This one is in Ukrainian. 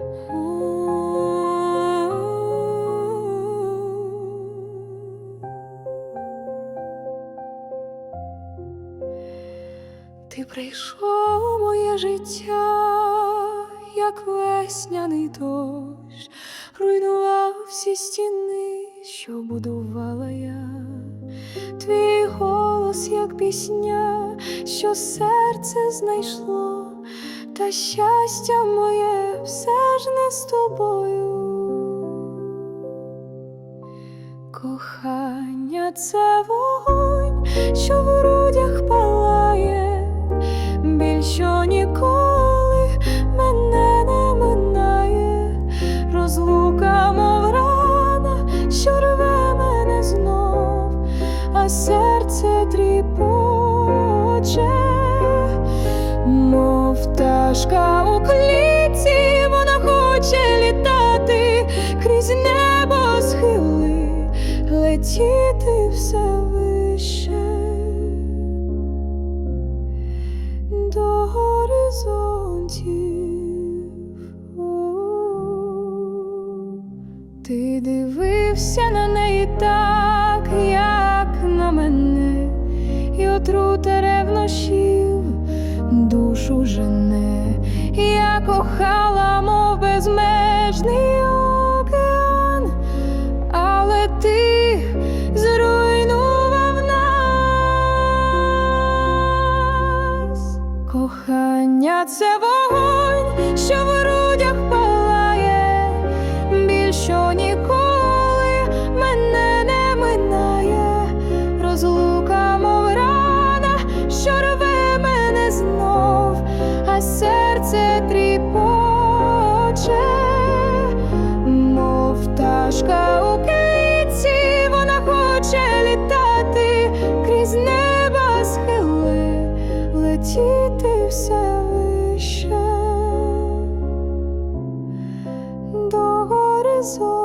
Ти прийшов моє життя, як весняний дощ, руйнував всі стіни, що будувала я, твій голос, як пісня, що серце знайшло та щастя моє все ж не з тобою. Кохання це вогонь, що в грудях палає, більше ніколи мене не минає, розлука, мов рана, що рве мене знов, а серце тріпоче, пташка у клітці, вона хоче літати крізь небо схили, летіти все вище до горизонтів. Ти дивився на неї так, як на мене, і отрута ревнощів душу жене, я кохала, мов безмежний океан, але ти зруйнував нас. Кохання це вогонь, летіти все вище до горизонту.